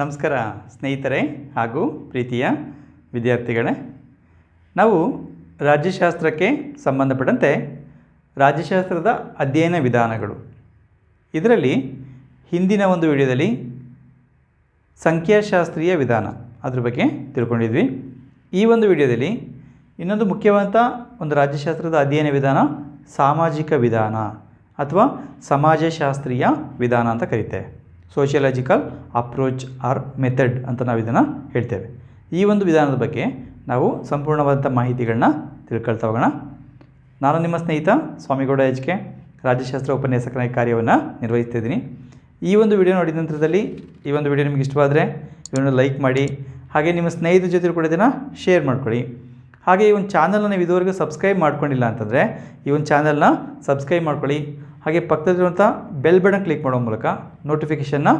ನಮಸ್ಕಾರ ಸ್ನೇಹಿತರೆ ಹಾಗೂ ಪ್ರೀತಿಯ ವಿದ್ಯಾರ್ಥಿಗಳೇ. ನಾವು ರಾಜ್ಯಶಾಸ್ತ್ರಕ್ಕೆ ಸಂಬಂಧಪಟ್ಟಂತೆ ರಾಜ್ಯಶಾಸ್ತ್ರದ ಅಧ್ಯಯನ ವಿಧಾನಗಳು. ಇದರಲ್ಲಿ ಹಿಂದಿನ ಒಂದು ವಿಡಿಯೋದಲ್ಲಿ ಸಂಖ್ಯಾಶಾಸ್ತ್ರೀಯ ವಿಧಾನ ಅದ್ರ ಬಗ್ಗೆ ತಿಳ್ಕೊಂಡಿದ್ವಿ. ಈ ಒಂದು ವಿಡಿಯೋದಲ್ಲಿ ಇನ್ನೊಂದು ಮುಖ್ಯವಾದ ಒಂದು ರಾಜ್ಯಶಾಸ್ತ್ರದ ಅಧ್ಯಯನ ವಿಧಾನ ಸಾಮಾಜಿಕ ವಿಧಾನ ಅಥವಾ ಸಮಾಜಶಾಸ್ತ್ರೀಯ ವಿಧಾನ ಅಂತ ಕರಿತೇವೆ ಸೋಷಿಯಲಾಜಿಕಲ್ ಅಪ್ರೋಚ್ ಆರ್ ಮೆಥಡ್ ಅಂತ ನಾವು ಇದನ್ನು ಹೇಳ್ತೇವೆ. ಈ ಒಂದು ವಿಧಾನದ ಬಗ್ಗೆ ನಾವು ಸಂಪೂರ್ಣವಾದಂಥ ಮಾಹಿತಿಗಳನ್ನ ತಿಳ್ಕೊಳ್ತಾ ಹೋಗೋಣ. ನಾನು ನಿಮ್ಮ ಸ್ನೇಹಿತ ಸ್ವಾಮಿಗೌಡ ಎಚ್ ಕೆ ರಾಜ್ಯಶಾಸ್ತ್ರ ಉಪನ್ಯಾಸಕನ ಕಾರ್ಯವನ್ನು ನಿರ್ವಹಿಸ್ತಿದ್ದೀನಿ ಈ ಒಂದು ವಿಡಿಯೋ ನೋಡಿದ ನಂತರದಲ್ಲಿ ಈ ಒಂದು ವಿಡಿಯೋ ನಿಮಗೆ ಇಷ್ಟವಾದರೆ ಇವನ್ನ ಲೈಕ್ ಮಾಡಿ, ಹಾಗೆ ನಿಮ್ಮ ಸ್ನೇಹಿತರ ಜೊತೆ ಕೂಡ ಇದನ್ನು ಶೇರ್ ಮಾಡ್ಕೊಳ್ಳಿ. ಹಾಗೆ ಈ ಒಂದು ಚಾನಲ್ನ ನೀವು ಇದುವರೆಗೂ ಸಬ್ಸ್ಕ್ರೈಬ್ ಮಾಡ್ಕೊಂಡಿಲ್ಲ ಅಂತಂದರೆ ಈ ಒಂದು ಚಾನಲ್ನ ಸಬ್ಸ್ಕ್ರೈಬ್ ಮಾಡ್ಕೊಳ್ಳಿ. ಹಾಗೆ ಪಕ್ಕದಲ್ಲಿರುವಂಥ ಬೆಲ್ ಬಟನ್ ಕ್ಲಿಕ್ ಮಾಡೋ ಮೂಲಕ ನೋಟಿಫಿಕೇಷನ್ನ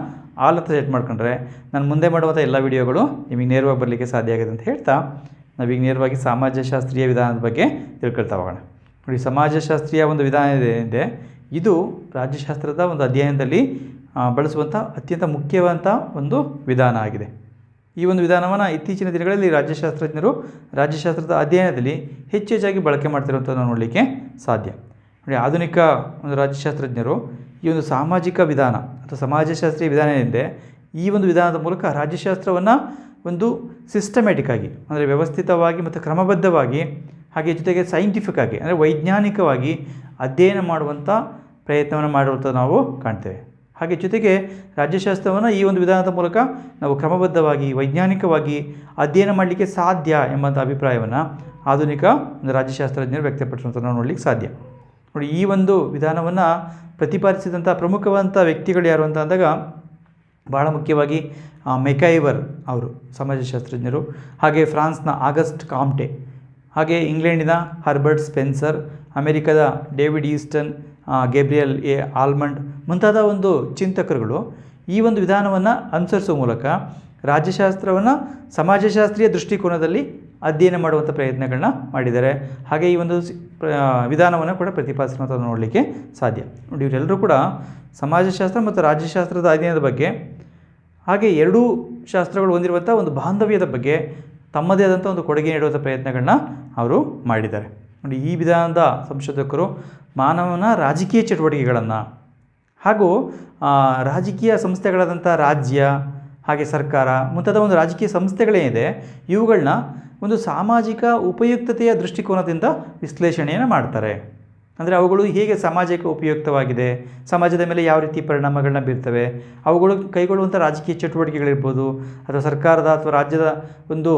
ಆಲ್ ಅಂತ ಸೆಟ್ ಮಾಡ್ಕೊಂಡ್ರೆ ನಾನು ಮುಂದೆ ಮಾಡುವಂಥ ಎಲ್ಲ ವಿಡಿಯೋಗಳು ನಿಮಗೆ ನೇರವಾಗಿ ಬರಲಿಕ್ಕೆ ಸಾಧ್ಯ ಆಗುತ್ತೆ ಅಂತ ಹೇಳ್ತಾ ನಾವೀಗ ನೇರವಾಗಿ ಸಮಾಜಶಾಸ್ತ್ರೀಯ ವಿಧಾನದ ಬಗ್ಗೆ ತಿಳ್ಕೊಳ್ತಾ ಹೋಗೋಣ. ನೋಡಿ, ಸಮಾಜಶಾಸ್ತ್ರೀಯ ಒಂದು ವಿಧಾನ ಇದೆ ಇದೆ ರಾಜ್ಯಶಾಸ್ತ್ರದ ಒಂದು ಅಧ್ಯಯನದಲ್ಲಿ ಬಳಸುವಂಥ ಅತ್ಯಂತ ಮುಖ್ಯವಾದಂಥ ಒಂದು ವಿಧಾನ ಆಗಿದೆ. ಈ ಒಂದು ವಿಧಾನವನ್ನು ಇತ್ತೀಚಿನ ದಿನಗಳಲ್ಲಿ ರಾಜ್ಯಶಾಸ್ತ್ರಜ್ಞರು ರಾಜ್ಯಶಾಸ್ತ್ರದ ಅಧ್ಯಯನದಲ್ಲಿ ಹೆಚ್ಚು ಹೆಚ್ಚಾಗಿ ಬಳಕೆ ಮಾಡ್ತಿರುವಂಥದ್ದು ನೋಡಲಿಕ್ಕೆ ಸಾಧ್ಯ. ನೋಡಿ ಆಧುನಿಕ ಒಂದು ರಾಜ್ಯಶಾಸ್ತ್ರಜ್ಞರು ಈ ಒಂದು ಸಾಮಾಜಿಕ ವಿಧಾನ ಅಥವಾ ಸಮಾಜಶಾಸ್ತ್ರೀಯ ವಿಧಾನ ಏನಿದೆ, ಈ ಒಂದು ವಿಧಾನದ ಮೂಲಕ ರಾಜ್ಯಶಾಸ್ತ್ರವನ್ನು ಒಂದು ಸಿಸ್ಟಮ್ಯಾಟಿಕ್ ಆಗಿ, ಅಂದರೆ ವ್ಯವಸ್ಥಿತವಾಗಿ ಮತ್ತು ಕ್ರಮಬದ್ಧವಾಗಿ, ಹಾಗೆ ಜೊತೆಗೆ ಸೈಂಟಿಫಿಕ್ ಆಗಿ, ಅಂದರೆ ವೈಜ್ಞಾನಿಕವಾಗಿ ಅಧ್ಯಯನ ಮಾಡುವಂಥ ಪ್ರಯತ್ನವನ್ನು ಮಾಡುವಂಥ ನಾವು ಕಾಣ್ತೇವೆ. ಹಾಗೆ ಜೊತೆಗೆ ರಾಜ್ಯಶಾಸ್ತ್ರವನ್ನು ಈ ಒಂದು ವಿಧಾನದ ಮೂಲಕ ನಾವು ಕ್ರಮಬದ್ಧವಾಗಿ, ವೈಜ್ಞಾನಿಕವಾಗಿ ಅಧ್ಯಯನ ಮಾಡಲಿಕ್ಕೆ ಸಾಧ್ಯ ಎಂಬಂಥ ಅಭಿಪ್ರಾಯವನ್ನು ಆಧುನಿಕ ರಾಜ್ಯಶಾಸ್ತ್ರಜ್ಞರು ವ್ಯಕ್ತಪಡಿಸುವಂಥ ನಾವು ನೋಡಲಿಕ್ಕೆ ಸಾಧ್ಯ. ನೋಡಿ, ಈ ಒಂದು ವಿಧಾನವನ್ನು ಪ್ರತಿಪಾದಿಸಿದಂಥ ಪ್ರಮುಖವಾದಂಥ ವ್ಯಕ್ತಿಗಳು ಯಾರು ಅಂತ ಅಂದಾಗ ಭಾಳ ಮುಖ್ಯವಾಗಿ ಮೆಕೈವರ್ ಅವರು, ಸಮಾಜಶಾಸ್ತ್ರಜ್ಞರು. ಹಾಗೆ ಫ್ರಾನ್ಸ್ನ ಆಗಸ್ಟ್ ಕಾಮ್ಟೆ, ಹಾಗೆ ಇಂಗ್ಲೆಂಡಿನ ಹರ್ಬರ್ಟ್ ಸ್ಪೆನ್ಸರ್, ಅಮೆರಿಕದ David Easton Gabriel A. Almond ಮುಂತಾದ ಒಂದು ಚಿಂತಕರುಗಳು ಈ ಒಂದು ವಿಧಾನವನ್ನು ಅನುಸರಿಸುವ ಮೂಲಕ ರಾಜ್ಯಶಾಸ್ತ್ರವನ್ನು ಸಮಾಜಶಾಸ್ತ್ರೀಯ ದೃಷ್ಟಿಕೋನದಲ್ಲಿ ಅಧ್ಯಯನ ಮಾಡುವಂಥ ಪ್ರಯತ್ನಗಳನ್ನ ಮಾಡಿದ್ದಾರೆ. ಹಾಗೆ ಈ ಒಂದು ವಿಧಾನವನ್ನು ಕೂಡ ಪ್ರತಿಪಾದಿಸುವಂಥ ನೋಡಲಿಕ್ಕೆ ಸಾಧ್ಯ. ನೋಡಿ, ಇವರೆಲ್ಲರೂ ಕೂಡ ಸಮಾಜಶಾಸ್ತ್ರ ಮತ್ತು ರಾಜ್ಯಶಾಸ್ತ್ರದ ಅಧ್ಯಯನದ ಬಗ್ಗೆ, ಹಾಗೆ ಎರಡೂ ಶಾಸ್ತ್ರಗಳು ಹೊಂದಿರುವಂಥ ಒಂದು ಬಾಂಧವ್ಯದ ಬಗ್ಗೆ, ತಮ್ಮದೇ ಆದಂಥ ಒಂದು ಕೊಡುಗೆ ನೀಡುವಂಥ ಪ್ರಯತ್ನಗಳನ್ನ ಅವರು ಮಾಡಿದ್ದಾರೆ. ನೋಡಿ, ಈ ವಿಧಾನದ ಸಂಶೋಧಕರು ಮಾನವನ ರಾಜಕೀಯ ಚಟುವಟಿಕೆಗಳನ್ನು, ಹಾಗೂ ರಾಜಕೀಯ ಸಂಸ್ಥೆಗಳಾದಂಥ ರಾಜ್ಯ, ಹಾಗೆ ಸರ್ಕಾರ ಮುಂತಾದ ಒಂದು ರಾಜಕೀಯ ಸಂಸ್ಥೆಗಳೇನಿದೆ, ಇವುಗಳನ್ನ ಒಂದು ಸಾಮಾಜಿಕ ಉಪಯುಕ್ತತೆಯ ದೃಷ್ಟಿಕೋನದಿಂದ ವಿಶ್ಲೇಷಣೆಯನ್ನು ಮಾಡ್ತಾರೆ. ಅಂದರೆ ಅವುಗಳು ಹೇಗೆ ಸಮಾಜಕ್ಕೆ ಉಪಯುಕ್ತವಾಗಿದೆ, ಸಮಾಜದ ಮೇಲೆ ಯಾವ ರೀತಿ ಪರಿಣಾಮಗಳನ್ನ ಬೀರ್ತವೆ, ಅವುಗಳು ಕೈಗೊಳ್ಳುವಂಥ ರಾಜಕೀಯ ಚಟುವಟಿಕೆಗಳಿರ್ಬೋದು, ಅಥವಾ ಸರ್ಕಾರದ ಅಥವಾ ರಾಜ್ಯದ ಒಂದು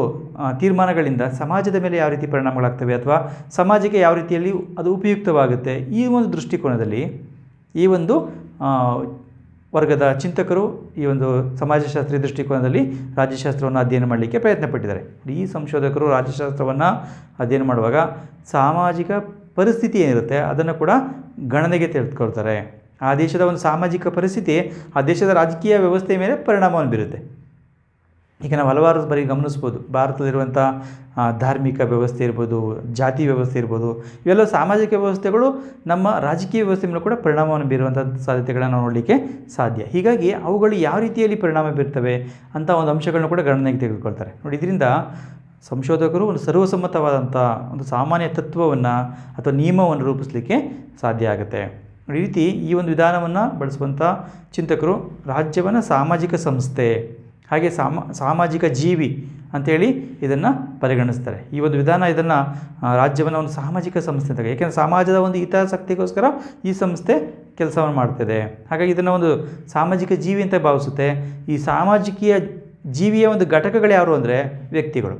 ತೀರ್ಮಾನಗಳಿಂದ ಸಮಾಜದ ಮೇಲೆ ಯಾವ ರೀತಿ ಪರಿಣಾಮಗಳಾಗ್ತವೆ, ಅಥವಾ ಸಮಾಜಕ್ಕೆ ಯಾವ ರೀತಿಯಲ್ಲಿ ಅದು ಉಪಯುಕ್ತವಾಗುತ್ತೆ, ಈ ಒಂದು ದೃಷ್ಟಿಕೋನದಲ್ಲಿ ಈ ಒಂದು ವರ್ಗದ ಚಿಂತಕರು ಈ ಒಂದು ಸಮಾಜಶಾಸ್ತ್ರೀಯ ದೃಷ್ಟಿಕೋನದಲ್ಲಿ ರಾಜ್ಯಶಾಸ್ತ್ರವನ್ನು ಅಧ್ಯಯನ ಮಾಡಲಿಕ್ಕೆ ಪ್ರಯತ್ನ ಪಟ್ಟಿದ್ದಾರೆ ಈ ಸಂಶೋಧಕರು ರಾಜ್ಯಶಾಸ್ತ್ರವನ್ನು ಅಧ್ಯಯನ ಮಾಡುವಾಗ ಸಾಮಾಜಿಕ ಪರಿಸ್ಥಿತಿ ಏನಿರುತ್ತೆ ಅದನ್ನು ಕೂಡ ಗಣನೆಗೆ ತೆಗೆದುಕೊಳ್ತಾರೆ. ಆ ದೇಶದ ಒಂದು ಸಾಮಾಜಿಕ ಪರಿಸ್ಥಿತಿ, ಆ ದೇಶದ ರಾಜಕೀಯ ವ್ಯವಸ್ಥೆಯ ಮೇಲೆ ಪರಿಣಾಮವನ್ನು ಬೀರುತ್ತೆ. ಈಗ ನಾವು ಹಲವಾರು ಬರೀ ಗಮನಿಸ್ಬೋದು. ಭಾರತದಲ್ಲಿರುವಂಥ ಧಾರ್ಮಿಕ ವ್ಯವಸ್ಥೆ ಇರ್ಬೋದು, ಜಾತಿ ವ್ಯವಸ್ಥೆ ಇರ್ಬೋದು, ಇವೆಲ್ಲ ಸಾಮಾಜಿಕ ವ್ಯವಸ್ಥೆಗಳು ನಮ್ಮ ರಾಜಕೀಯ ವ್ಯವಸ್ಥೆ ಮೇಲೆ ಕೂಡ ಪರಿಣಾಮವನ್ನು ಬೀರುವಂಥ ಸಾಧ್ಯತೆಗಳನ್ನು ನಾವು ನೋಡಲಿಕ್ಕೆ ಸಾಧ್ಯ. ಹೀಗಾಗಿ ಅವುಗಳು ಯಾವ ರೀತಿಯಲ್ಲಿ ಪರಿಣಾಮ ಬೀರ್ತವೆ ಅಂತ ಒಂದು ಅಂಶಗಳನ್ನ ಕೂಡ ಗಣನೆಗೆ ತೆಗೆದುಕೊಳ್ತಾರೆ. ನೋಡಿ, ಇದರಿಂದ ಸಂಶೋಧಕರು ಒಂದು ಸರ್ವಸಮ್ಮತವಾದಂಥ ಒಂದು ಸಾಮಾನ್ಯ ತತ್ವವನ್ನು ಅಥವಾ ನಿಯಮವನ್ನು ರೂಪಿಸಲಿಕ್ಕೆ ಸಾಧ್ಯ ಆಗುತ್ತೆ. ಈ ರೀತಿ ಈ ಒಂದು ವಿಧಾನವನ್ನು ಬಳಸುವಂಥ ಚಿಂತಕರು ರಾಜ್ಯವನ್ನು ಸಾಮಾಜಿಕ ಸಂಸ್ಥೆ ಹಾಗೆ ಸಾಮ, ಸಾಮಾಜಿಕ ಜೀವಿ ಅಂಥೇಳಿ ಇದನ್ನು ಪರಿಗಣಿಸ್ತಾರೆ. ಈ ಒಂದು ವಿಧಾನ ಇದನ್ನು ರಾಜ್ಯವನ್ನು ಒಂದು ಸಾಮಾಜಿಕ ಸಂಸ್ಥೆ ಅಂತ ಏಕೆಂದರೆ ಸಮಾಜದ ಒಂದು ಹಿತಾಸಕ್ತಿಗೋಸ್ಕರ ಈ ಸಂಸ್ಥೆ ಕೆಲಸವನ್ನು ಮಾಡ್ತಿದೆ. ಹಾಗಾಗಿ ಇದನ್ನು ಒಂದು ಸಾಮಾಜಿಕ ಜೀವಿ ಅಂತ ಭಾವಿಸುತ್ತೆ. ಈ ಸಾಮಾಜಿಕೀಯ ಜೀವಿಯ ಒಂದು ಘಟಕಗಳು ಯಾರು ಅಂದರೆ ವ್ಯಕ್ತಿಗಳು.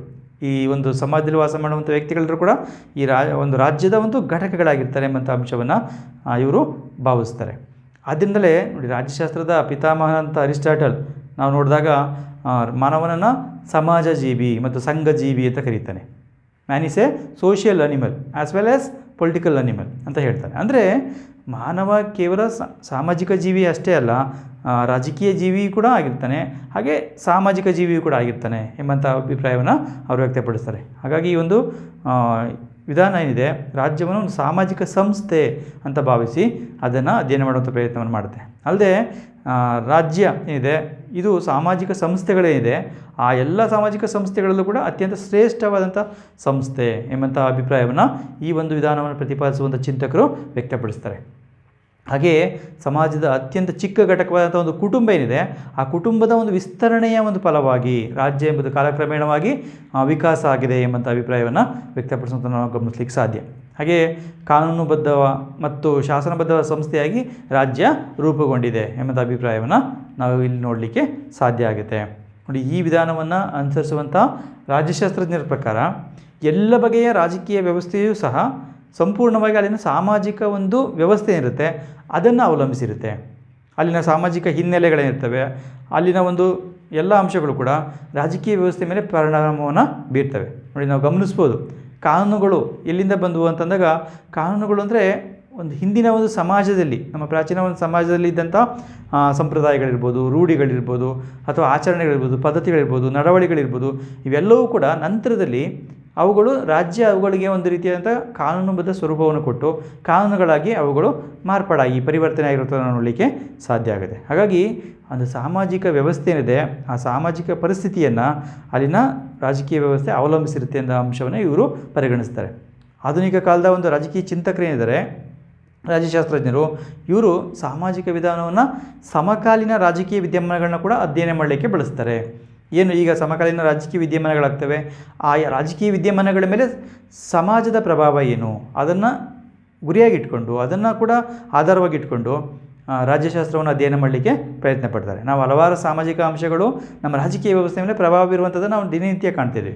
ಈ ಒಂದು ಸಮಾಜದಲ್ಲಿ ವಾಸ ಮಾಡುವಂಥ ವ್ಯಕ್ತಿಗಳೆಲ್ಲರೂ ಕೂಡ ಈ ರಾ, ಒಂದು ರಾಜ್ಯದ ಒಂದು ಘಟಕಗಳಾಗಿರ್ತಾರೆ ಎಂಬಂಥ ಅಂಶವನ್ನು ಇವರು ಭಾವಿಸ್ತಾರೆ. ಆದ್ದರಿಂದಲೇ ನೋಡಿ ರಾಜ್ಯಶಾಸ್ತ್ರದ ಪಿತಾಮಹ ಅಂತ ಅರಿಸ್ಟಾಟಲ್ ನಾವು ನೋಡಿದಾಗ ಮಾನವನನ್ನು ಸಮಾಜ ಜೀವಿ ಮತ್ತು ಸಂಘ ಜೀವಿ ಅಂತ ಕರೀತಾನೆ. Man is a social animal as well as political animal ಅಂತ ಹೇಳ್ತಾನೆ. ಅಂದರೆ ಮಾನವ ಕೇವಲ ಸಾಮಾಜಿಕ ಜೀವಿ ಅಷ್ಟೇ ಅಲ್ಲ ರಾಜಕೀಯ ಜೀವಿ ಕೂಡ ಆಗಿರ್ತಾನೆ, ಹಾಗೆ ಸಾಮಾಜಿಕ ಜೀವಿಯೂ ಕೂಡ ಆಗಿರ್ತಾನೆ ಎಂಬಂಥ ಅಭಿಪ್ರಾಯವನ್ನು ಅವರು ವ್ಯಕ್ತಪಡಿಸ್ತಾರೆ. ಹಾಗಾಗಿ ಈ ಒಂದು ವಿಧಾನ ಏನಿದೆ, ರಾಜ್ಯವನ್ನು ಒಂದು ಸಾಮಾಜಿಕ ಸಂಸ್ಥೆ ಅಂತ ಭಾವಿಸಿ ಅದನ್ನು ಅಧ್ಯಯನ ಮಾಡುವಂಥ ಪ್ರಯತ್ನವನ್ನು ಮಾಡುತ್ತೆ. ಅಲ್ಲದೆ ರಾಜ್ಯ ಏನಿದೆ ಇದು ಸಾಮಾಜಿಕ ಸಂಸ್ಥೆಗಳೇನಿದೆ ಆ ಎಲ್ಲ ಸಾಮಾಜಿಕ ಸಂಸ್ಥೆಗಳಲ್ಲೂ ಕೂಡ ಅತ್ಯಂತ ಶ್ರೇಷ್ಠವಾದಂಥ ಸಂಸ್ಥೆ ಎಂಬಂಥ ಅಭಿಪ್ರಾಯವನ್ನು ಈ ಒಂದು ವಿಧಾನವನ್ನು ಪ್ರತಿಪಾದಿಸುವಂಥ ಚಿಂತಕರು ವ್ಯಕ್ತಪಡಿಸ್ತಾರೆ. ಹಾಗೆಯೇ ಸಮಾಜದ ಅತ್ಯಂತ ಚಿಕ್ಕ ಘಟಕವಾದಂಥ ಒಂದು ಕುಟುಂಬ ಏನಿದೆ, ಆ ಕುಟುಂಬದ ಒಂದು ವಿಸ್ತರಣೆಯ ಒಂದು ಫಲವಾಗಿ ರಾಜ್ಯ ಎಂಬುದು ಕಾಲಕ್ರಮೇಣವಾಗಿ ವಿಕಾಸ ಆಗಿದೆ ಎಂಬಂಥ ಅಭಿಪ್ರಾಯವನ್ನು ವ್ಯಕ್ತಪಡಿಸುವಂಥ ನಾವು ಗಮನಿಸಲಿಕ್ಕೆ ಸಾಧ್ಯ. ಹಾಗೆಯೇ ಕಾನೂನುಬದ್ಧ ಮತ್ತು ಶಾಸನಬದ್ಧ ಸಂಸ್ಥೆಯಾಗಿ ರಾಜ್ಯ ರೂಪುಗೊಂಡಿದೆ ಎಂಬಂಥ ಅಭಿಪ್ರಾಯವನ್ನು ನಾವು ಇಲ್ಲಿ ನೋಡಲಿಕ್ಕೆ ಸಾಧ್ಯ ಆಗುತ್ತೆ. ನೋಡಿ, ಈ ವಿಧಾನವನ್ನು ಅನುಸರಿಸುವಂಥ ರಾಜ್ಯಶಾಸ್ತ್ರಜ್ಞರ ಪ್ರಕಾರ ಎಲ್ಲ ಬಗೆಯ ರಾಜಕೀಯ ವ್ಯವಸ್ಥೆಯೂ ಸಹ ಸಂಪೂರ್ಣವಾಗಿ ಅಲ್ಲಿನ ಸಾಮಾಜಿಕ ಒಂದು ವ್ಯವಸ್ಥೆ ಇರುತ್ತೆ, ಅದನ್ನು ಅವಲಂಬಿಸಿರುತ್ತೆ. ಅಲ್ಲಿನ ಸಾಮಾಜಿಕ ಹಿನ್ನೆಲೆಗಳೇನಿರ್ತವೆ ಅಲ್ಲಿನ ಒಂದು ಎಲ್ಲ ಅಂಶಗಳು ಕೂಡ ರಾಜಕೀಯ ವ್ಯವಸ್ಥೆ ಮೇಲೆ ಪರಿಣಾಮವನ್ನು ಬೀರ್ತವೆ. ನೋಡಿ, ನಾವು ಗಮನಿಸ್ಬೋದು ಕಾನೂನುಗಳು ಎಲ್ಲಿಂದ ಬಂದವು ಅಂತಂದಾಗ, ಕಾನೂನುಗಳು ಅಂದರೆ ಒಂದು ಹಿಂದಿನ ಒಂದು ಸಮಾಜದಲ್ಲಿ, ನಮ್ಮ ಪ್ರಾಚೀನ ಒಂದು ಸಮಾಜದಲ್ಲಿ ಇದ್ದಂಥ ಸಂಪ್ರದಾಯಗಳಿರ್ಬೋದು, ರೂಢಿಗಳಿರ್ಬೋದು, ಅಥವಾ ಆಚರಣೆಗಳಿರ್ಬೋದು, ಪದ್ಧತಿಗಳಿರ್ಬೋದು, ನಡವಳಿಗಳಿರ್ಬೋದು, ಇವೆಲ್ಲವೂ ಕೂಡ ನಂತರದಲ್ಲಿ ಅವುಗಳು ರಾಜ್ಯ ಅವುಗಳಿಗೆ ಒಂದು ರೀತಿಯಾದಂಥ ಕಾನೂನುಬದ್ಧ ಸ್ವರೂಪವನ್ನು ಕೊಟ್ಟು, ಕಾನೂನುಗಳಾಗಿ ಅವುಗಳು ಮಾರ್ಪಾಡಾಗಿ, ಪರಿವರ್ತನೆ ಆಗಿರೋದನ್ನು ನೋಡಲಿಕ್ಕೆ ಸಾಧ್ಯ ಆಗುತ್ತೆ. ಹಾಗಾಗಿ, ಒಂದು ಸಾಮಾಜಿಕ ವ್ಯವಸ್ಥೆ ಏನಿದೆ ಆ ಸಾಮಾಜಿಕ ಪರಿಸ್ಥಿತಿಯನ್ನು ಅಲ್ಲಿನ ರಾಜಕೀಯ ವ್ಯವಸ್ಥೆ ಅವಲಂಬಿಸಿರುತ್ತೆ ಎಂಬ ಅಂಶವನ್ನು ಇವರು ಪರಿಗಣಿಸ್ತಾರೆ. ಆಧುನಿಕ ಕಾಲದ ಒಂದು ರಾಜಕೀಯ ಚಿಂತಕರೇನಿದ್ದಾರೆ ರಾಜ್ಯಶಾಸ್ತ್ರಜ್ಞರು. ಇವರು ಸಾಮಾಜಿಕ ವಿಧಾನವನ್ನು ಸಮಕಾಲೀನ ರಾಜಕೀಯ ವಿದ್ಯಮಾನಗಳನ್ನ ಕೂಡ ಅಧ್ಯಯನ ಮಾಡಲಿಕ್ಕೆ ಬಳಸ್ತಾರೆ. ಏನು ಈಗ ಸಮಕಾಲೀನ ರಾಜಕೀಯ ವಿದ್ಯಮಾನಗಳಾಗ್ತವೆ? ಆ ರಾಜಕೀಯ ವಿದ್ಯಮಾನಗಳ ಮೇಲೆ ಸಮಾಜದ ಪ್ರಭಾವ ಏನು? ಅದನ್ನು ಗುರಿಯಾಗಿಟ್ಕೊಂಡು ಅದನ್ನು ಕೂಡ ಆಧಾರವಾಗಿಟ್ಕೊಂಡು ರಾಜ್ಯಶಾಸ್ತ್ರವನ್ನು ಅಧ್ಯಯನ ಮಾಡಲಿಕ್ಕೆ ಪ್ರಯತ್ನ ಪಡ್ತಾರೆ. ನಾವು ಹಲವಾರು ಸಾಮಾಜಿಕ ಅಂಶಗಳು ನಮ್ಮ ರಾಜಕೀಯ ವ್ಯವಸ್ಥೆ ಮೇಲೆ ಪ್ರಭಾವ ಬೀರುವಂಥದ್ದನ್ನು ನಾವು ದಿನನಿತ್ಯ ಕಾಣ್ತೀವಿ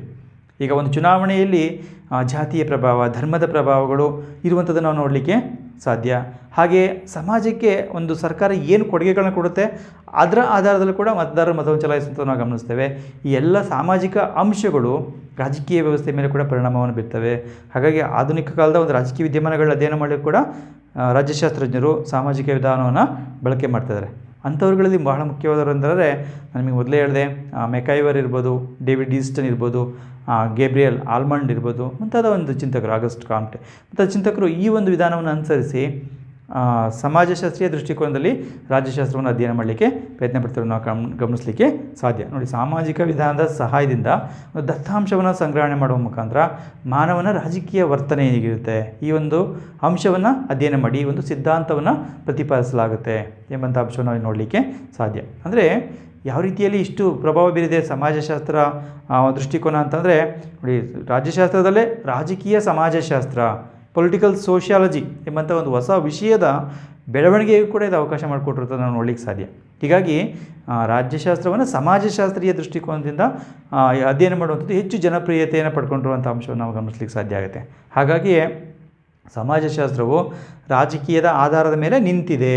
ಈಗ ಒಂದು ಚುನಾವಣೆಯಲ್ಲಿ ಜಾತಿಯ ಪ್ರಭಾವ, ಧರ್ಮದ ಪ್ರಭಾವಗಳು ಇರುವಂಥದ್ದನ್ನು ನಾವು ನೋಡಲಿಕ್ಕೆ ಸಾಧ್ಯ. ಹಾಗೆ ಸಮಾಜಕ್ಕೆ ಒಂದು ಸರ್ಕಾರ ಏನು ಕೊಡುಗೆಗಳನ್ನ ಕೊಡುತ್ತೆ, ಅದರ ಆಧಾರದಲ್ಲೂ ಕೂಡ ಮತದಾರರು ಮತವನ್ನು ಚಲಾಯಿಸುವಂಥ ನಾವು ಗಮನಿಸ್ತೇವೆ. ಈ ಎಲ್ಲ ಸಾಮಾಜಿಕ ಅಂಶಗಳು ರಾಜಕೀಯ ವ್ಯವಸ್ಥೆ ಮೇಲೆ ಕೂಡ ಪರಿಣಾಮವನ್ನು ಬೀರ್ತವೆ. ಹಾಗಾಗಿ ಆಧುನಿಕ ಕಾಲದ ಒಂದು ರಾಜಕೀಯ ವಿದ್ಯಮಾನಗಳ ಅಧ್ಯಯನ ಮಾಡಲಿಕ್ಕೆ ಕೂಡ ರಾಜ್ಯಶಾಸ್ತ್ರಜ್ಞರು ಸಾಮಾಜಿಕ ವಿಧಾನವನ್ನು ಬಳಕೆ ಮಾಡ್ತಿದ್ದಾರೆ ಅಂಥವ್ರುಗಳಲ್ಲಿ ಬಹಳ ಮುಖ್ಯವಾದವರು ಅಂದರೆ ನಮಗೆ ಮೊದಲೇ ಹೇಳಿದೆ ಮೆಕೈವರ್ ಇರ್ಬೋದು, ಡೇವಿಡ್ ಈಸ್ಟನ್ ಇರ್ಬೋದು ಗೇಬ್ರಿಯಲ್ ಆಲ್ಮಂಡ್ ಇರ್ಬೋದು, ಮುಂತಾದ ಒಂದು ಚಿಂತಕರು, ಆಗಸ್ಟ್ ಕಾಮ್ಟೆ. ಮುಂತಾದ ಚಿಂತಕರು ಈ ಒಂದು ವಿಧಾನವನ್ನು ಅನುಸರಿಸಿ ಸಮಾಜಶಾಸ್ತ್ರೀಯ ದೃಷ್ಟಿಕೋನದಲ್ಲಿ ರಾಜ್ಯಶಾಸ್ತ್ರವನ್ನು ಅಧ್ಯಯನ ಮಾಡಲಿಕ್ಕೆ ಪ್ರಯತ್ನ ಪಡ್ತಾರೆ ನಾವು ಗಮ್, ಗಮನಿಸಲಿಕ್ಕೆ ಸಾಧ್ಯ. ನೋಡಿ, ಸಾಮಾಜಿಕ ವಿಧಾನದ ಸಹಾಯದಿಂದ ದತ್ತಾಂಶವನ್ನು ಸಂಗ್ರಹಣೆ ಮಾಡುವ ಮುಖಾಂತರ ಮಾನವನ ರಾಜಕೀಯ ವರ್ತನೆ ಹೇಗಿರುತ್ತೆ ಈ ಒಂದು ಅಂಶವನ್ನು ಅಧ್ಯಯನ ಮಾಡಿ, ಈ ಒಂದು ಸಿದ್ಧಾಂತವನ್ನು ಪ್ರತಿಪಾದಿಸಲಾಗುತ್ತೆ ಎಂಬಂಥ ಅಂಶವನ್ನು ನಾವು ನೋಡಲಿಕ್ಕೆ ಸಾಧ್ಯ. ಅಂದರೆ ಯಾವ ರೀತಿಯಲ್ಲಿ ಇಷ್ಟು ಪ್ರಭಾವ ಬೀರಿದೆ ಸಮಾಜಶಾಸ್ತ್ರ ದೃಷ್ಟಿಕೋನ ಅಂತಂದರೆ, ನೋಡಿ, ರಾಜ್ಯಶಾಸ್ತ್ರದಲ್ಲೇ ರಾಜಕೀಯ ಸಮಾಜಶಾಸ್ತ್ರ. ಪೊಲಿಟಿಕಲ್ ಸೋಷಿಯಾಲಜಿ ಎಂಬಂಥ ಒಂದು ಹೊಸ ವಿಷಯದ ಬೆಳವಣಿಗೆಗೂ ಕೂಡ ಇದು ಅವಕಾಶ ಮಾಡಿಕೊಟ್ಟಿರ್ತದೆ ನಾವು ನೋಡಲಿಕ್ಕೆ ಸಾಧ್ಯ. ಹೀಗಾಗಿ ರಾಜ್ಯಶಾಸ್ತ್ರವನ್ನು ಸಮಾಜಶಾಸ್ತ್ರೀಯ ದೃಷ್ಟಿಕೋನದಿಂದ ಅಧ್ಯಯನ ಮಾಡುವಂಥದ್ದು ಹೆಚ್ಚು ಜನಪ್ರಿಯತೆಯನ್ನು ಪಡ್ಕೊಂಡಿರುವಂಥ ಅಂಶವನ್ನು ನಾವು ಗಮನಿಸ್ಲಿಕ್ಕೆ ಸಾಧ್ಯ ಆಗುತ್ತೆ. ಹಾಗಾಗಿಯೇ, ಸಮಾಜಶಾಸ್ತ್ರವು ರಾಜಕೀಯದ ಆಧಾರದ ಮೇಲೆ ನಿಂತಿದೆ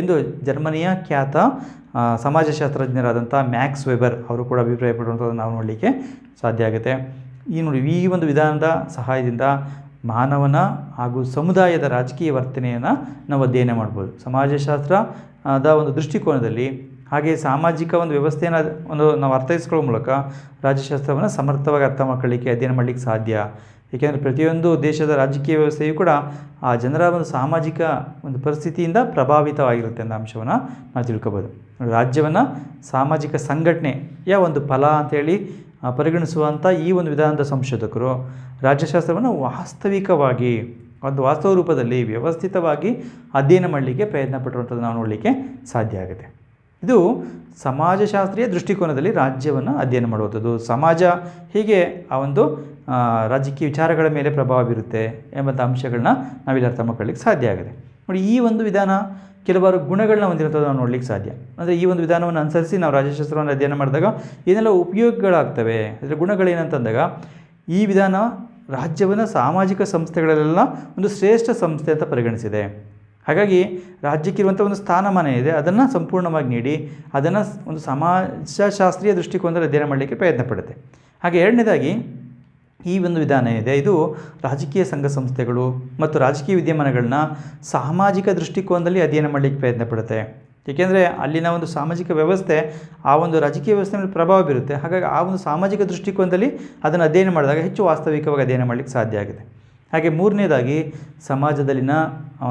ಎಂದು ಜರ್ಮನಿಯ ಖ್ಯಾತ ಸಮಾಜಶಾಸ್ತ್ರಜ್ಞರಾದಂಥ ಮ್ಯಾಕ್ಸ್ ವೆಬರ್ ಅವರು ಕೂಡ ಅಭಿಪ್ರಾಯಪಡುವಂಥದ್ದು ನಾವು ನೋಡಲಿಕ್ಕೆ ಸಾಧ್ಯ ಆಗುತ್ತೆ. ಈ ನೋಡಿ, ಈ ಒಂದು ವಿಧಾನದ ಸಹಾಯದಿಂದ ಮಾನವನ ಹಾಗೂ ಸಮುದಾಯದ ರಾಜಕೀಯ ವರ್ತನೆಯನ್ನು ನಾವು ಅಧ್ಯಯನ ಮಾಡ್ಬೋದು. ಸಮಾಜಶಾಸ್ತ್ರ ಒಂದು ದೃಷ್ಟಿಕೋನದಲ್ಲಿ ಹಾಗೆ ಸಾಮಾಜಿಕ ಒಂದು ವ್ಯವಸ್ಥೆಯನ್ನು ಒಂದು ನಾವು ಅರ್ಥೈಸ್ಕೊಳ್ಳೋ ಮೂಲಕ ರಾಜ್ಯಶಾಸ್ತ್ರವನ್ನು ಸಮರ್ಥವಾಗಿ ಅರ್ಥ ಮಾಡ್ಕೊಳ್ಳಿಕ್ಕೆ ಅಧ್ಯಯನ ಮಾಡಲಿಕ್ಕೆ ಸಾಧ್ಯ. ಏಕೆಂದರೆ ಪ್ರತಿಯೊಂದು ದೇಶದ ರಾಜಕೀಯ ವ್ಯವಸ್ಥೆಯು ಕೂಡ ಆ ಜನರ ಒಂದು ಸಾಮಾಜಿಕ ಒಂದು ಪರಿಸ್ಥಿತಿಯಿಂದ ಪ್ರಭಾವಿತವಾಗಿರುತ್ತೆ ಅನ್ನೋ ಅಂಶವನ್ನು ನಾವು ತಿಳ್ಕೊಬೋದು. ರಾಜ್ಯವನ್ನು ಸಾಮಾಜಿಕ ಸಂಘಟನೆಯ ಒಂದು ಫಲ ಅಂತೇಳಿ ಪರಿಗಣಿಸುವಂಥ ಈ ಒಂದು ವಿಧಾನದ ಸಂಶೋಧಕರು ರಾಜ್ಯಶಾಸ್ತ್ರವನ್ನು ವಾಸ್ತವಿಕವಾಗಿ ಒಂದು ವಾಸ್ತವ ರೂಪದಲ್ಲಿ ವ್ಯವಸ್ಥಿತವಾಗಿ ಅಧ್ಯಯನ ಮಾಡಲಿಕ್ಕೆ ಪ್ರಯತ್ನ ಪಟ್ಟಿರುವಂಥದ್ದು ನಾವು ನೋಡಲಿಕ್ಕೆ ಸಾಧ್ಯ ಆಗುತ್ತೆ. ಇದು ಸಮಾಜಶಾಸ್ತ್ರೀಯ ದೃಷ್ಟಿಕೋನದಲ್ಲಿ ರಾಜ್ಯವನ್ನು ಅಧ್ಯಯನ ಮಾಡುವಂಥದ್ದು. ಸಮಾಜ ಹೀಗೆ ಆ ಒಂದು ರಾಜಕೀಯ ವಿಚಾರಗಳ ಮೇಲೆ ಪ್ರಭಾವ ಬೀರುತ್ತೆ ಎಂಬಂಥ ಅಂಶಗಳನ್ನ ನಾವಿಲ್ಲಿ ಅರ್ಥ ಮಾಡ್ಕೊಳ್ಳಿಕ್ಕೆ ಸಾಧ್ಯ ಆಗಿದೆ. ನೋಡಿ, ಈ ಒಂದು ವಿಧಾನ ಕೆಲವಾರು ಗುಣಗಳನ್ನ ಹೊಂದಿರುವಂಥದ್ದು ನಾವು ನೋಡಲಿಕ್ಕೆ ಸಾಧ್ಯ. ಅಂದರೆ ಈ ಒಂದು ವಿಧಾನವನ್ನು ಅನುಸರಿಸಿ ನಾವು ರಾಜ್ಯಶಾಸ್ತ್ರವನ್ನು ಅಧ್ಯಯನ ಮಾಡಿದಾಗ ಏನೆಲ್ಲ ಉಪಯೋಗಗಳಾಗ್ತವೆ, ಅದರ ಗುಣಗಳೇನಂತಂದಾಗ ಈ ವಿಧಾನ ರಾಜ್ಯವನ್ನು ಸಾಮಾಜಿಕ ಸಂಸ್ಥೆಗಳಲ್ಲೆಲ್ಲ ಒಂದು ಶ್ರೇಷ್ಠ ಸಂಸ್ಥೆ ಅಂತ ಪರಿಗಣಿಸಿದೆ. ಹಾಗಾಗಿ ರಾಜ್ಯಕ್ಕಿರುವಂಥ ಒಂದು ಸ್ಥಾನಮಾನ ಇದೆ, ಅದನ್ನು ಸಂಪೂರ್ಣವಾಗಿ ನೀಡಿ, ಅದನ್ನು ಒಂದು ಸಮಾಜಶಾಸ್ತ್ರೀಯ ದೃಷ್ಟಿಕೋನದಲ್ಲಿ ಅಧ್ಯಯನ ಮಾಡಲಿಕ್ಕೆ ಪ್ರಯತ್ನ ಪಡುತ್ತೆ. ಹಾಗೆ ಎರಡನೇದಾಗಿ ಈ ಒಂದು ವಿಧಾನ ಇದೆ. ಇದು ರಾಜಕೀಯ ಸಂಘ ಸಂಸ್ಥೆಗಳು ಮತ್ತು ರಾಜಕೀಯ ವಿದ್ಯಮಾನಗಳನ್ನ ಸಾಮಾಜಿಕ ದೃಷ್ಟಿಕೋನದಲ್ಲಿ ಅಧ್ಯಯನ ಮಾಡಲಿಕ್ಕೆ ಪ್ರಯತ್ನ ಪಡುತ್ತೆ. ಏಕೆಂದರೆ ಅಲ್ಲಿನ ಒಂದು ಸಾಮಾಜಿಕ ವ್ಯವಸ್ಥೆ, ಆ ಒಂದು ರಾಜಕೀಯ ವ್ಯವಸ್ಥೆ ಮೇಲೆ ಪ್ರಭಾವ ಬೀರುತ್ತೆ. ಹಾಗಾಗಿ ಆ ಒಂದು ಸಾಮಾಜಿಕ ದೃಷ್ಟಿಕೋನದಲ್ಲಿ ಅದನ್ನು ಅಧ್ಯಯನ ಮಾಡಿದಾಗ ಹೆಚ್ಚು ವಾಸ್ತವಿಕವಾಗಿ ಅಧ್ಯಯನ ಮಾಡಲಿಕ್ಕೆ ಸಾಧ್ಯ ಆಗಿದೆ. ಹಾಗೆ ಮೂರನೇದಾಗಿ ಸಮಾಜದಲ್ಲಿನ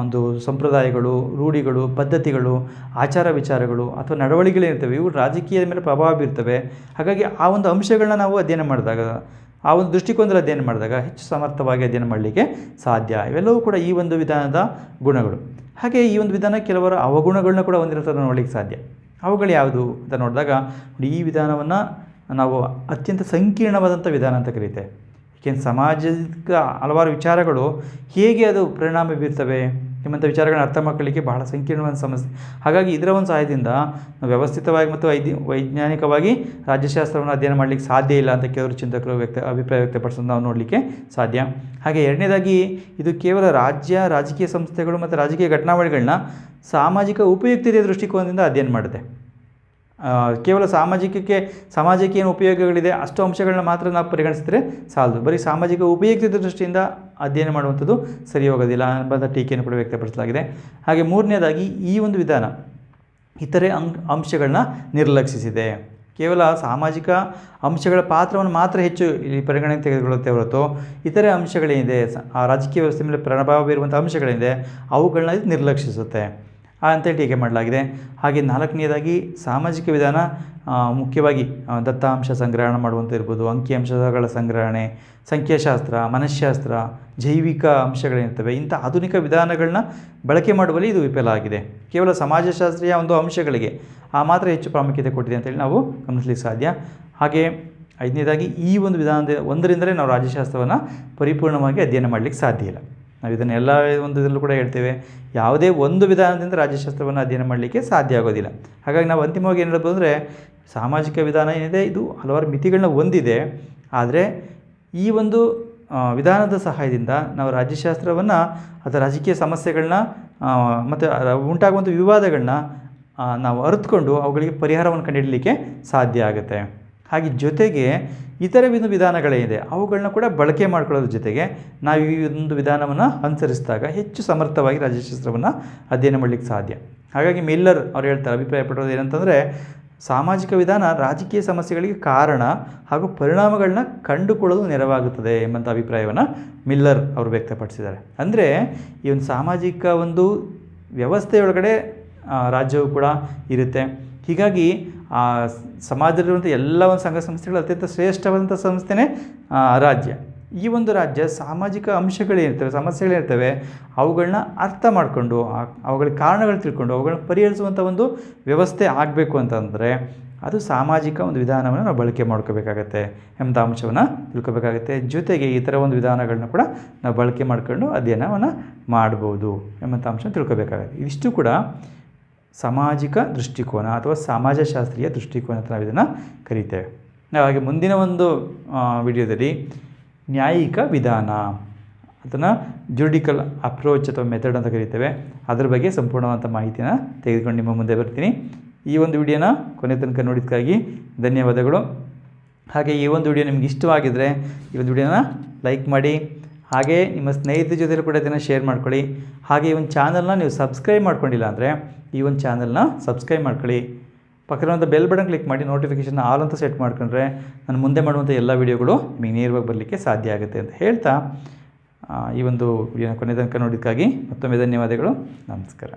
ಒಂದು ಸಂಪ್ರದಾಯಗಳು, ರೂಢಿಗಳು, ಪದ್ಧತಿಗಳು, ಆಚಾರ ವಿಚಾರಗಳು ಅಥವಾ ನಡವಳಿಕೆಗಳಿರ್ತವೆ ಇವು ರಾಜಕೀಯದ ಮೇಲೆ ಪ್ರಭಾವ ಬೀರ್ತವೆ. ಹಾಗಾಗಿ ಆ ಒಂದು ಅಂಶಗಳನ್ನ ನಾವು ಅಧ್ಯಯನ ಮಾಡಿದಾಗ ಆ ಒಂದು ದೃಷ್ಟಿಕೋನದಲ್ಲಿ ಅಧ್ಯಯನ ಮಾಡಿದಾಗ ಹೆಚ್ಚು ಸಮರ್ಥವಾಗಿ ಅಧ್ಯಯನ ಮಾಡಲಿಕ್ಕೆ ಸಾಧ್ಯ. ಇವೆಲ್ಲವೂ ಕೂಡ ಈ ಒಂದು ವಿಧಾನದ ಗುಣಗಳು. ಹಾಗೆ ಈ ಒಂದು ವಿಧಾನ ಕೆಲವರ ಅವಗುಣಗಳನ್ನ ಕೂಡ ಹೊಂದಿರೋದನ್ನು ನೋಡಲಿಕ್ಕೆ ಸಾಧ್ಯ. ಅವುಗಳು ಯಾವುದು ಅಂತ ನೋಡಿದಾಗ ಈ ವಿಧಾನವನ್ನು ನಾವು ಅತ್ಯಂತ ಸಂಕೀರ್ಣವಾದಂಥ ವಿಧಾನ ಅಂತ ಕರೀತೇವೆ ಏಕೆಂದರೆ ಸಮಾಜದ ಹಲವಾರು ವಿಚಾರಗಳು ಹೇಗೆ ಅದು ಪರಿಣಾಮ ಬೀರ್ತವೆ? ಎಂಬಂಥ ವಿಚಾರಗಳನ್ನ ಅರ್ಥ ಮಾಡ್ಕೊಳ್ಳಿಕ್ಕೆ ಬಹಳ ಸಂಕೀರ್ಣವಾದ ಸಮಸ್ಯೆ. ಹಾಗಾಗಿ ಇದರ ಒಂದು ಸಹಾಯದಿಂದ ವ್ಯವಸ್ಥಿತವಾಗಿ ಮತ್ತು ವೈದ್ಯ, ವೈಜ್ಞಾನಿಕವಾಗಿ ರಾಜ್ಯಶಾಸ್ತ್ರವನ್ನು ಅಧ್ಯಯನ ಮಾಡಲಿಕ್ಕೆ ಸಾಧ್ಯ ಇಲ್ಲ ಅಂತ ಕೆಲವರು ಚಿಂತಕರು ವ್ಯಕ್ತ, ಅಭಿಪ್ರಾಯ ವ್ಯಕ್ತಪಡಿಸೋದು ನಾವು ನೋಡಲಿಕ್ಕೆ ಸಾಧ್ಯ. ಹಾಗೆ ಎರಡನೇದಾಗಿ ಇದು ಕೇವಲ ರಾಜ್ಯ, ರಾಜಕೀಯ ಸಂಸ್ಥೆಗಳು ಮತ್ತು ರಾಜಕೀಯ ಘಟನಾವಳಿಗಳನ್ನ ಸಾಮಾಜಿಕ ಉಪಯುಕ್ತತೆಯ ದೃಷ್ಟಿಕೋನದಿಂದ ಅಧ್ಯಯನ ಮಾಡುತ್ತೆ. ಕೇವಲ ಸಾಮಾಜಿಕಕ್ಕೆ ಸಮಾಜಕ್ಕೆ ಏನು ಉಪಯೋಗಗಳಿದೆ, ಅಷ್ಟು ಅಂಶಗಳನ್ನ ಮಾತ್ರ ನಾವು ಪರಿಗಣಿಸಿದ್ರೆ ಸಾಲದು. ಬರೀ ಸಾಮಾಜಿಕ ಉಪಯುಕ್ತತೆ ದೃಷ್ಟಿಯಿಂದ ಅಧ್ಯಯನ ಮಾಡುವಂಥದ್ದು ಸರಿ ಹೋಗೋದಿಲ್ಲ ಅನ್ನೋದ ಟೀಕೆಯನ್ನು ಕೂಡ ವ್ಯಕ್ತಪಡಿಸಲಾಗಿದೆ. ಹಾಗೆ ಮೂರನೇದಾಗಿ ಈ ಒಂದು ವಿಧಾನ ಇತರೆ ಅಂ ಅಂಶಗಳನ್ನ ನಿರ್ಲಕ್ಷಿಸಿದೆ. ಕೇವಲ ಸಾಮಾಜಿಕ ಅಂಶಗಳ ಪಾತ್ರವನ್ನು ಮಾತ್ರ ಹೆಚ್ಚು ಇಲ್ಲಿ ಪರಿಗಣನೆ ತೆಗೆದುಕೊಳ್ಳುತ್ತೆ ಹೊರತು ಇತರೆ ಅಂಶಗಳೇನಿದೆ ಆ ರಾಜಕೀಯ ವ್ಯವಸ್ಥೆ ಮೇಲೆ ಪ್ರಭಾವ ಬೀರುವಂಥ ಅಂಶಗಳೇನಿದೆ, ಅವುಗಳನ್ನ ನಿರ್ಲಕ್ಷಿಸುತ್ತೆ. ಅಂತೇಳಿ ಟೀಕೆ ಮಾಡಲಾಗಿದೆ. ಹಾಗೆ ನಾಲ್ಕನೇದಾಗಿ ಸಾಮಾಜಿಕ ವಿಧಾನ ಮುಖ್ಯವಾಗಿ ದತ್ತಾಂಶ ಸಂಗ್ರಹಣೆ ಮಾಡುವಂಥ ಇರ್ಬೋದು, ಅಂಕಿಅಂಶಗಳ ಸಂಗ್ರಹಣೆ, ಸಂಖ್ಯಾಶಾಸ್ತ್ರ ಮನಃಶಾಸ್ತ್ರ ಜೈವಿಕ ಅಂಶಗಳೇನಿರ್ತವೆ, ಇಂಥ ಆಧುನಿಕ ವಿಧಾನಗಳನ್ನ ಬಳಕೆ ಮಾಡುವಲ್ಲಿ ಇದು ವಿಫಲ ಆಗಿದೆ. ಕೇವಲ ಸಮಾಜಶಾಸ್ತ್ರೀಯ ಒಂದು ಅಂಶಗಳಿಗೆ ಆ ಮಾತ್ರ ಹೆಚ್ಚು ಪ್ರಾಮುಖ್ಯತೆ ಕೊಟ್ಟಿದೆ ಅಂತೇಳಿ ನಾವು ಗಮನಿಸಲಿಕ್ಕೆ ಸಾಧ್ಯ. ಹಾಗೆ ಐದನೇದಾಗಿ ಈ ಒಂದು ವಿಧಾನದ ಒಂದರಿಂದಲೇ ನಾವು ರಾಜ್ಯಶಾಸ್ತ್ರವನ್ನು ಪರಿಪೂರ್ಣವಾಗಿ ಅಧ್ಯಯನ ಮಾಡಲಿಕ್ಕೆ ಸಾಧ್ಯ ಇಲ್ಲ. ನಾವು ಇದನ್ನು ಎಲ್ಲ ಒಂದು ಇದರಲ್ಲೂ ಕೂಡ ಹೇಳ್ತೇವೆ. ಯಾವುದೇ ಒಂದು ವಿಧಾನದಿಂದ ರಾಜ್ಯಶಾಸ್ತ್ರವನ್ನು ಅಧ್ಯಯನ ಮಾಡಲಿಕ್ಕೆ ಸಾಧ್ಯ ಆಗೋದಿಲ್ಲ. ಹಾಗಾಗಿ ನಾವು ಅಂತಿಮವಾಗಿ ಏನು ಹೇಳ್ಬೋದು ಅಂದರೆ, ಸಾಮಾಜಿಕ ವಿಧಾನ ಏನಿದೆ, ಇದು ಹಲವಾರು ಮಿತಿಗಳನ್ನ ಹೊಂದಿದೆ. ಆದರೆ ಈ ಒಂದು ವಿಧಾನದ ಸಹಾಯದಿಂದ ನಾವು ರಾಜ್ಯಶಾಸ್ತ್ರವನ್ನು ಅಥವಾ ರಾಜಕೀಯ ಸಮಸ್ಯೆಗಳನ್ನ ಮತ್ತು ಉಂಟಾಗುವಂಥ ವಿವಾದಗಳನ್ನ ನಾವು ಅರಿತುಕೊಂಡು ಅವುಗಳಿಗೆ ಪರಿಹಾರವನ್ನು ಕಂಡಿಡಲಿಕ್ಕೆ ಸಾಧ್ಯ ಆಗುತ್ತೆ. ಹಾಗೆ ಜೊತೆಗೆ ಇತರ ಒಂದು ವಿಧಾನಗಳೇನಿದೆ ಅವುಗಳನ್ನ ಕೂಡ ಬಳಕೆ ಮಾಡ್ಕೊಳ್ಳೋದ್ರ ಜೊತೆಗೆ ನಾವು ಈ ಒಂದು ವಿಧಾನವನ್ನು ಅನುಸರಿಸಿದಾಗ ಹೆಚ್ಚು ಸಮರ್ಥವಾಗಿ ರಾಜ್ಯಶಾಸ್ತ್ರವನ್ನು ಅಧ್ಯಯನ ಮಾಡಲಿಕ್ಕೆ ಸಾಧ್ಯ. ಹಾಗಾಗಿ ಮಿಲ್ಲರ್ ಅವ್ರು ಹೇಳ್ತಾರೆ, ಅಭಿಪ್ರಾಯ ಪಡೋದು ಏನಂತಂದರೆ ಸಾಮಾಜಿಕ ವಿಧಾನ ರಾಜಕೀಯ ಸಮಸ್ಯೆಗಳಿಗೆ ಕಾರಣ ಹಾಗೂ ಪರಿಣಾಮಗಳನ್ನ ಕಂಡುಕೊಳ್ಳಲು ನೆರವಾಗುತ್ತದೆ ಎಂಬಂಥ ಅಭಿಪ್ರಾಯವನ್ನು ಮಿಲ್ಲರ್ ಅವರು ವ್ಯಕ್ತಪಡಿಸಿದ್ದಾರೆ. ಅಂದರೆ ಈ ಒಂದು ಸಾಮಾಜಿಕ ಒಂದು ವ್ಯವಸ್ಥೆಯೊಳಗಡೆ ರಾಜ್ಯವು ಕೂಡ ಇರುತ್ತೆ. ಹೀಗಾಗಿ ಆ ಸಮಾಜದಲ್ಲಿರುವಂಥ ಎಲ್ಲ ಒಂದು ಸಂಘ ಸಂಸ್ಥೆಗಳು ಅತ್ಯಂತ ಶ್ರೇಷ್ಠವಾದಂಥ ಸಂಸ್ಥೆನೇ ರಾಜ್ಯ. ಈ ಒಂದು ರಾಜ್ಯ ಸಾಮಾಜಿಕ ಅಂಶಗಳೇನಿರ್ತವೆ, ಸಮಸ್ಯೆಗಳೇನಿರ್ತವೆ ಅವುಗಳನ್ನ ಅರ್ಥ ಮಾಡಿಕೊಂಡು ಅವುಗಳ ಕಾರಣಗಳು ತಿಳ್ಕೊಂಡು ಅವುಗಳನ್ನ ಪರಿಹರಿಸುವಂಥ ಒಂದು ವ್ಯವಸ್ಥೆ ಆಗಬೇಕು ಅಂತಂದರೆ ಅದು ಸಾಮಾಜಿಕ ಒಂದು ವಿಧಾನವನ್ನು ನಾವು ಬಳಕೆ ಮಾಡ್ಕೋಬೇಕಾಗತ್ತೆ. ಎಂಬ ಅಂಶವನ್ನು ತಿಳ್ಕೊಬೇಕಾಗತ್ತೆ. ಜೊತೆಗೆ ಈ ಥರ ಒಂದು ವಿಧಾನಗಳನ್ನ ಕೂಡ ನಾವು ಬಳಕೆ ಮಾಡ್ಕೊಂಡು ಅಧ್ಯಯನವನ್ನು ಮಾಡ್ಬೋದು ಎಂಬಂಥ ಅಂಶ ತಿಳ್ಕೊಬೇಕಾಗತ್ತೆ. ಇದಿಷ್ಟು ಕೂಡ ಸಾಮಾಜಿಕ ದೃಷ್ಟಿಕೋನ ಅಥವಾ ಸಮಾಜಶಾಸ್ತ್ರೀಯ ದೃಷ್ಟಿಕೋನ ಅಂತ ನಾವು ಇದನ್ನು ಕರಿತೇವೆ. ಹಾಗೆ ಮುಂದಿನ ಒಂದು ವಿಡಿಯೋದಲ್ಲಿ ನ್ಯಾಯಿಕ ವಿಧಾನ ಅದನ್ನು ಜುಡಿಕಲ್ ಅಪ್ರೋಚ್ ಅಥವಾ ಮೆಥಡ್ ಅಂತ ಕರಿತೇವೆ. ಅದರ ಬಗ್ಗೆ ಸಂಪೂರ್ಣವಾದ ಮಾಹಿತಿನ ತೆಗೆದುಕೊಂಡು ನಿಮ್ಮ ಮುಂದೆ ಬರ್ತೀನಿ. ಈ ಒಂದು ವಿಡಿಯೋನ ಕೊನೆ ತನಕ ನೋಡಿದ್ದಕ್ಕಾಗಿ ಧನ್ಯವಾದಗಳು. ಹಾಗೆ ಈ ಒಂದು ವಿಡಿಯೋ ನಿಮ್ಗೆ ಇಷ್ಟವಾಗಿದ್ದರೆ ಈ ಒಂದು ವಿಡಿಯೋನ ಲೈಕ್ ಮಾಡಿ ಹಾಗೆ ನಿಮ್ಮ ಸ್ನೇಹಿತರ ಜೊತೆಯಲ್ಲಿ ಕೂಡ ಇದನ್ನು ಶೇರ್ ಮಾಡ್ಕೊಳ್ಳಿ. ಹಾಗೆ ಈ ಒಂದು ಚಾನಲ್ನ ನೀವು ಸಬ್ಸ್ಕ್ರೈಬ್ ಮಾಡ್ಕೊಂಡಿಲ್ಲ ಅಂದರೆ ಈ ಒಂದು ಚಾನಲ್ನ ಸಬ್ಸ್ಕ್ರೈಬ್ ಮಾಡ್ಕೊಳ್ಳಿ. ಪಕ್ಕದ ಬೆಲ್ ಬಟನ್ ಕ್ಲಿಕ್ ಮಾಡಿ ನೋಟಿಫಿಕೇಷನ್ ಆಲ್ ಅಂತ ಸೆಟ್ ಮಾಡ್ಕೊಂಡ್ರೆ ನಾನು ಮುಂದೆ ಮಾಡುವಂಥ ಎಲ್ಲ ವೀಡಿಯೋಗಳು ನಿಮಗೆ ನೇರವಾಗಿ ಬರಲಿಕ್ಕೆ ಸಾಧ್ಯ ಆಗುತ್ತೆ ಅಂತ ಹೇಳ್ತಾ ಈ ಒಂದು ವಿಡಿಯೋನ ಕೊನೆ ತನಕ ನೋಡಿದ್ದಕ್ಕಾಗಿ ಮತ್ತೊಮ್ಮೆ ಧನ್ಯವಾದಗಳು. ನಮಸ್ಕಾರ.